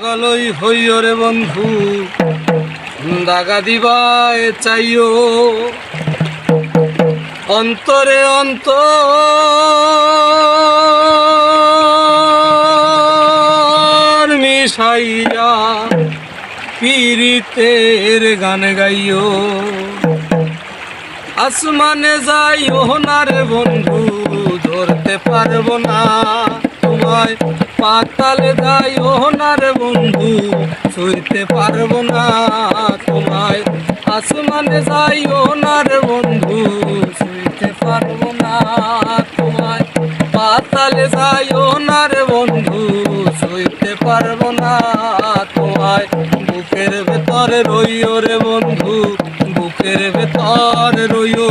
গলই হইও রে বন্ধু, দাগা দিবায় চাইও। অন্তরে অন্ত মিশাইয়া পীড়িতের গান গাইও। আসমানে যাইও না রে বন্ধু, ধরতে পারব না তোমায়। পাতালে যাইও না রে বন্ধু, ছুঁইতে পারব না তোমায়। আসমানে যাইও না রে বন্ধু, ছুঁইতে পারব না তোমায়। পাতালে যাই না রে বন্ধু, ছুঁইতে পারব না তোমায়। বুকের ভেতরে রইও রে বন্ধু, বুকের ভেতর রইও।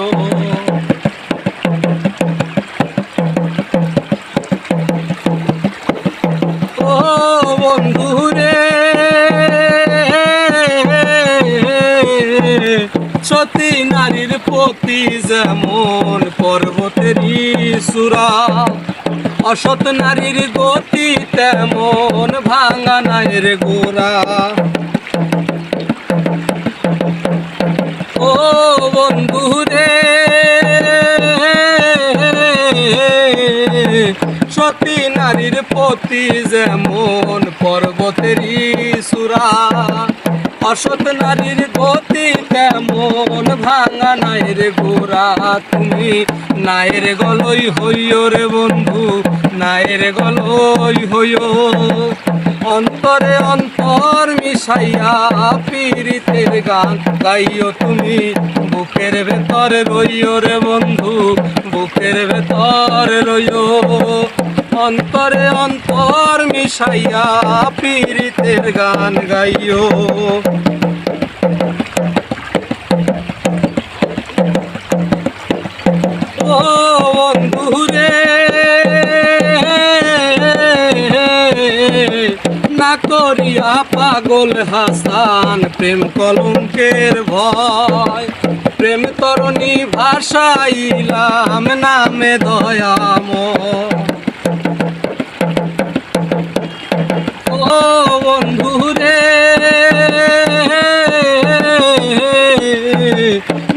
সতী নারীর প্রতি যেমন পর্বতেরই সুরা অসৎ নারীর গতি তেমন ভাঙা নাইর গোরা। ও বন্ধু রে, সতী নারীর প্রতি যেমন পর্বতেরই সুরা অসৎ নারীর গতি তেমন ভাঙা নাইর গোরা তুমি। নায়ের গলই হইও রে বন্ধু নায়ের গলই হইও। অন্তরে অন্তর মিশাইয়া পীড়িতের গান গাইও তুমি। বুকের ভেতর রইও রে বন্ধু, বুকের ভেতর রইও। অন্তরে অন্তর মিশাইয়া পীড়িতের গান গাইও। ও বন্ধু রে না করিয়া পাগল হাসান প্রেম কলঙ্কের ভয়। প্রেম তরণী ভাষাইলাম নামে দয়াম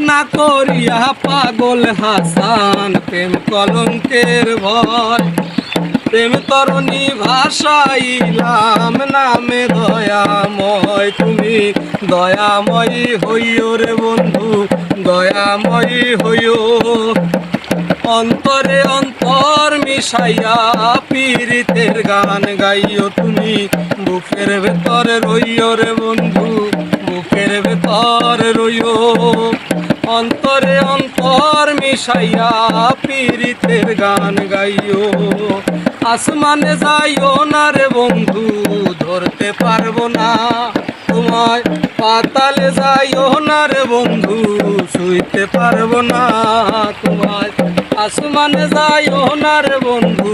না করিয়া পাগল হাসান, প্রেম কলঙ্কের ভয় প্রেম তরণী ভাষাইলাম নামে দয়াময় তুমি। দয়াময়ী হইও রে বন্ধু, দয়াময়ী হইও। অন্তরে অন্তর মিশাইয়া পীড়িতের গান গাইও তুমি। বুকের ভেতর রইও রে বন্ধু, বুকের ভেতর রইও। অন্তরে অন্তর মিশাইয়া পীড়িতের গান গাইও। আসমানে যাইও না রে বন্ধু, ধরতে পারব না। তোমায় পাতালে যাইও না রে বন্ধু, শুইতে পারব না। তোমায় আসমানে যাইও না রে বন্ধু